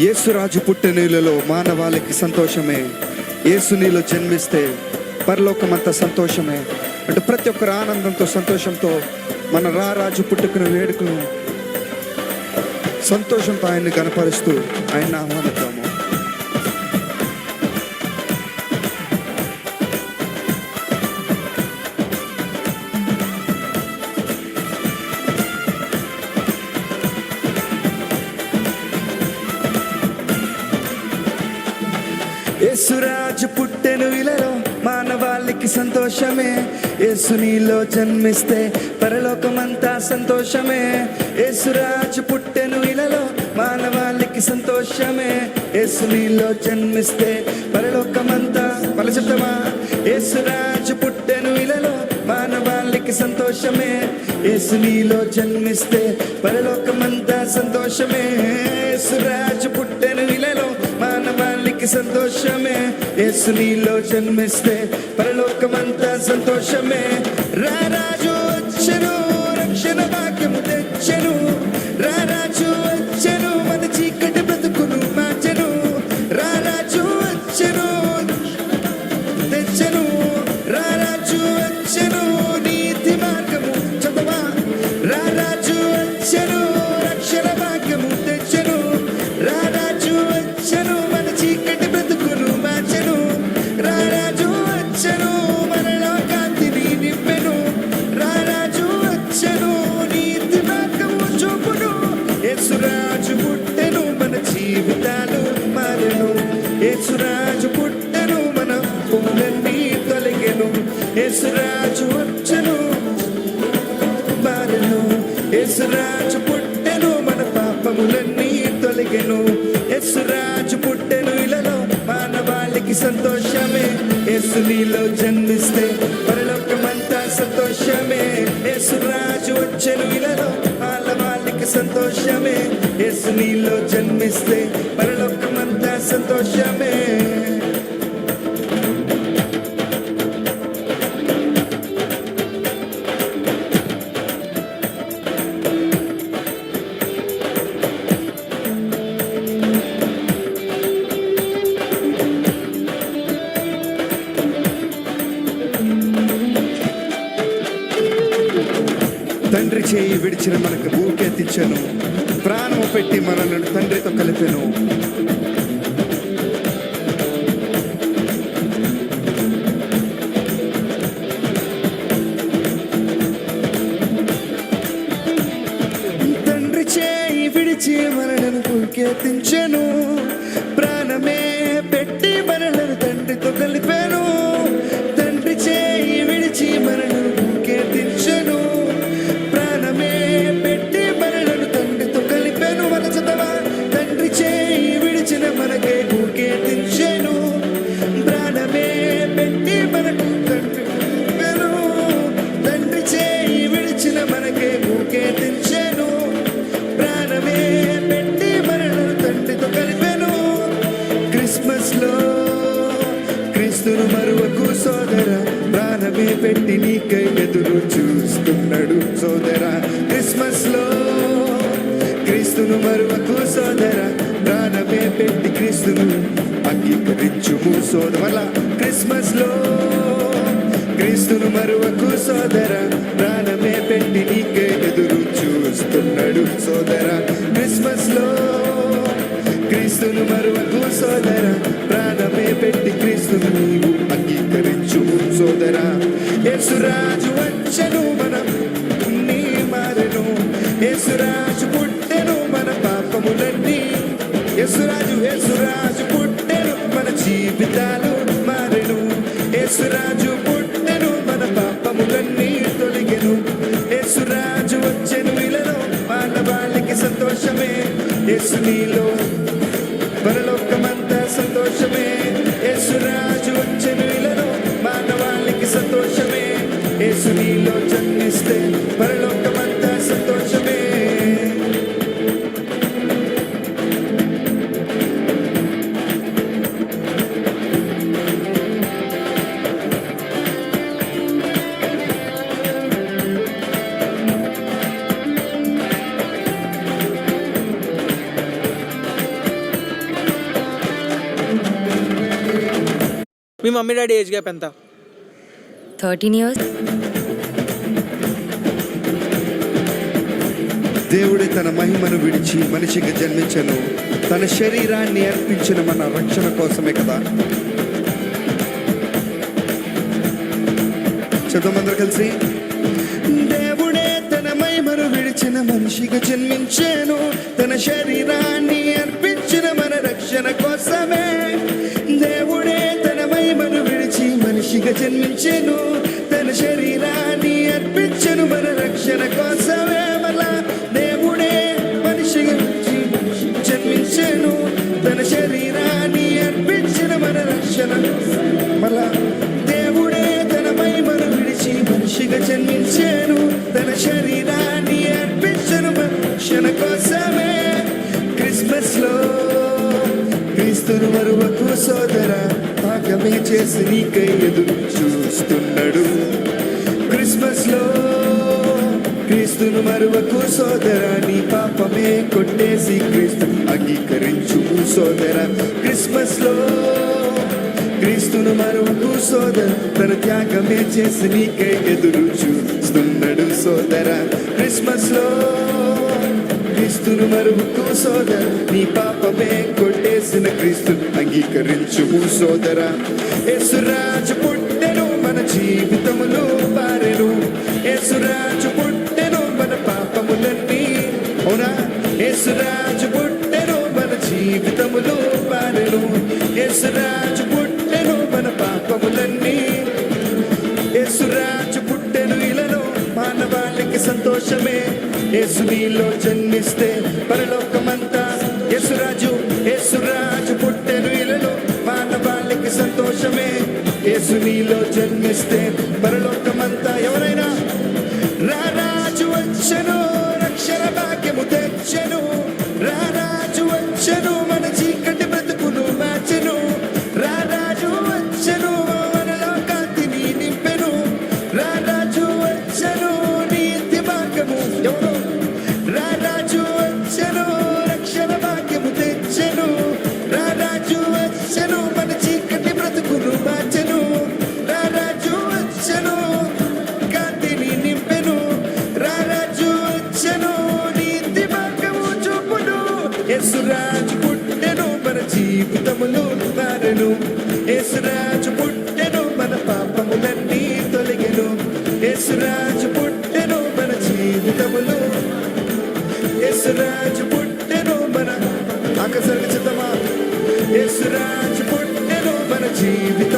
యేసురాజు పుట్టినీళ్ళలో మానవాళికి సంతోషమే. యేసు నీళ్ళు జన్మిస్తే పరలోకమంతా సంతోషమే. అంటే ప్రతి ఒక్కరు ఆనందంతో సంతోషంతో మన రారాజు పుట్టుకున్న వేడుకలు సంతోషంతో ఆయన్ని కనపరుస్తూ ఆయన ఆహ్వానం యేసురాజు పుట్టెను ఇలలో మానవాళికి సంతోషమే. యేసునీలో జన్మిస్తే పరలోకమంతా సంతోషమే. యేసురాజు పుట్టెను ఇలలో మానవాళికి సంతోషమే. యేసునీలో జన్మిస్తే పరలోకమంతా. పల చెప్తామా యేసురాజు పుట్టెను ఇలలో మానవాళికి సంతోషమే. యేసునీలో జన్మిస్తే పరలోకమంతా సంతోషమే. యేసురాజు పుట్టెను మానవాళికి సంతోషమే. యేసు నీలో జన్మిస్తే పరలోకమంతా సంతోషమే. రారాజు వచ్చెను. సంతోషమే యేసు నీలో జన్మిస్తే చేయి విడిచిన మనకు భూకెత్తించను ప్రాణము పెట్టి మనల్ని తండ్రితో కలిపెను. తండ్రి చేయి విడిచి మనలను భూకెత్తించను పెట్టి నీకై ఎదురు చూస్తున్నాడు సోదరా. క్రిస్మస్లో క్రీస్తును మరువకు సోదర. ప్రాణమే పెట్టి క్రీస్తును అంగీకరించుము సోదర. క్రిస్మస్లో క్రీస్తును మరువకు సోదర. ప్రాణమే పెట్టి నీకై ఎదురు చూస్తున్నాడు సోదర. క్రిస్మస్లో క్రీస్తును మరు యేసురాజు పుట్టెను మన పాపములన్నీ. యేసురాజు యేసురాజు పుట్టెను మన జీవితాలు మారెను. యేసురాజు పుట్టెను మన పాపములన్నీ తొలగెను. యేసురాజు వచ్చెను ఇలలో మానవాళికి సంతోషమే. యేసు నీలో పరలోకమంతా సంతోషమే. యేసురాజు వచ్చెను ఇలలో మానవాళికి సంతోషమే. యేసు నీలో జన్మిస్తే పర మీ మమ్మీ డాడీ ఏజ్ గ్యాప్ ఎంత? Thirteen years. దేవుడే తన మహిమను విడిచి మనిషిగా జన్మించను. తన శరీరాన్ని అర్పించిన మన రక్షణ కోసమే కదా. చదువు కలిసి. దేవుడే తన మహిమను విడిచిన మనిషిగా జన్మించాను. తన శరీరాన్ని అర్పించిన మన రక్షణ కోసమే. మనిషిగా జన్మించాను. తన శరీరాన్ని అర్పించను. మన రక్షణ కోసమే మళ్ళా దేవుడే మనిషిగా విడిచి తన శరీరాన్ని అర్పించిన. మన రక్షణ మళ్ళా దేవుడే తన మహిమను విడిచి మనిషిగా జన్మించాను. తన శరీరాన్ని అర్పించను. మన రక్షణ కోసమే క్రీస్తును మరువకు సోదర. పాకమే చేసి నీకై ఎదురు చూస్తున్నాడు. క్రిస్మస్లో క్రీస్తును మరువకు సోదర. నీ పాపమే కొట్టేసి క్రీస్తు అంగీకరించు సోదర. క్రిస్మస్లో క్రీస్తును మరువకు సోదర. తన త్యాగమే చేసి నీకై ఎదురు చూస్తున్నాడు సోదర. క్రిస్మస్లో క్రీస్తును మరువకు సోదర. నీ పాపమే చేసిన క్రీస్తు అంగీకరించు. సోదర యేసురాజు పుట్టెను మన జీవితములో పారెను. యేసురాజు పుట్టెను మన పాపములన్నీ. అవునా? యేసురాజు పుట్టెను మన జీవితములో పారెను. యేసురాజు పుట్టెను మన పాపములన్నీ. యేసురాజు పుట్టెను ఇలను మానవాళికి సంతోషమే. యేసు నీలో జన్మిస్తే పరలోకమంతా యేసురాజు యేసురాజు యేసు నీలో జన్మిస్తే పరలోకమంతా ఎవరైనా? రారాజు వచ్చను రక్షణ భాగ్యము తెచ్చను. రారాజు వచ్చను మన చీకటి బ్రతుకును మార్చెను. రారాజు వచ్చను మనలో కాంతిని నింపెను. రారాజు వచ్చను నీతి మార్గము ఎవరు? రారాజు వచ్చను రక్షణ భాగ్యము తెచ్చను. రారాజు వచ్చెను పుట్టెను. యేసురాజు పుట్టెను మన పాపములన్నీ తొలగెను. యేసురాజు పుట్టెను మన జీవితములో. యేసురాజు పుట్టెను మన ఆకసరి చిత్తమా? యేసురాజు పుట్టెను మన జీవితములో